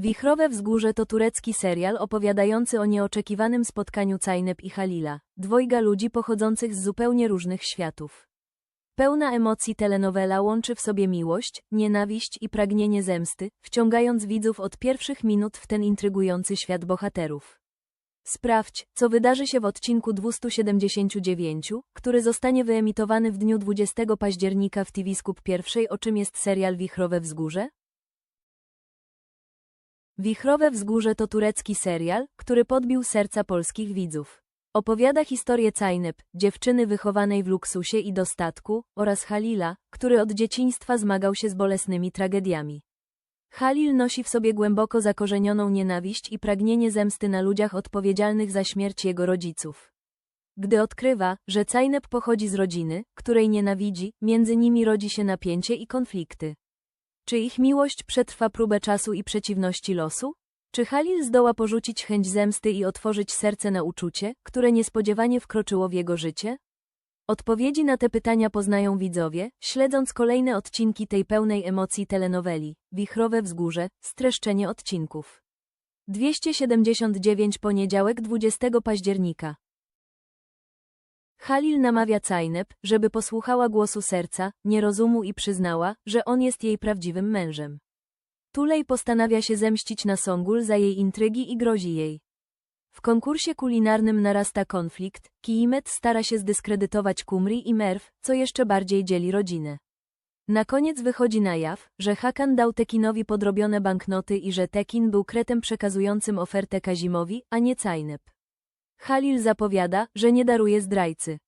Wichrowe Wzgórze to turecki serial opowiadający o nieoczekiwanym spotkaniu Cajnep i Halila, dwojga ludzi pochodzących z zupełnie różnych światów. Pełna emocji telenowela łączy w sobie miłość, nienawiść i pragnienie zemsty, wciągając widzów od pierwszych minut w ten intrygujący świat bohaterów. Sprawdź, co wydarzy się w odcinku 279, który zostanie wyemitowany w dniu 20 października w TV Skup pierwszej, o czym jest serial Wichrowe Wzgórze? Wichrowe Wzgórze to turecki serial, który podbił serca polskich widzów. Opowiada historię Cajnep, dziewczyny wychowanej w luksusie i dostatku, oraz Halila, który od dzieciństwa zmagał się z bolesnymi tragediami. Halil nosi w sobie głęboko zakorzenioną nienawiść i pragnienie zemsty na ludziach odpowiedzialnych za śmierć jego rodziców. Gdy odkrywa, że Cajnep pochodzi z rodziny, której nienawidzi, między nimi rodzi się napięcie i konflikty. Czy ich miłość przetrwa próbę czasu i przeciwności losu? Czy Halil zdoła porzucić chęć zemsty i otworzyć serce na uczucie, które niespodziewanie wkroczyło w jego życie? Odpowiedzi na te pytania poznają widzowie, śledząc kolejne odcinki tej pełnej emocji telenoweli. Wichrowe Wzgórze, streszczenie odcinków. 279 poniedziałek 20 października. Halil namawia Cajnep, żeby posłuchała głosu serca, nierozumu i przyznała, że on jest jej prawdziwym mężem. Tulej postanawia się zemścić na Songul za jej intrygi i grozi jej. W konkursie kulinarnym narasta konflikt, Kiimet stara się zdyskredytować Kumri i Merw, co jeszcze bardziej dzieli rodzinę. Na koniec wychodzi na jaw, że Hakan dał Tekinowi podrobione banknoty i że Tekin był kretem przekazującym ofertę Kazimowi, a nie Cajnep. Halil zapowiada, że nie daruje zdrajcy.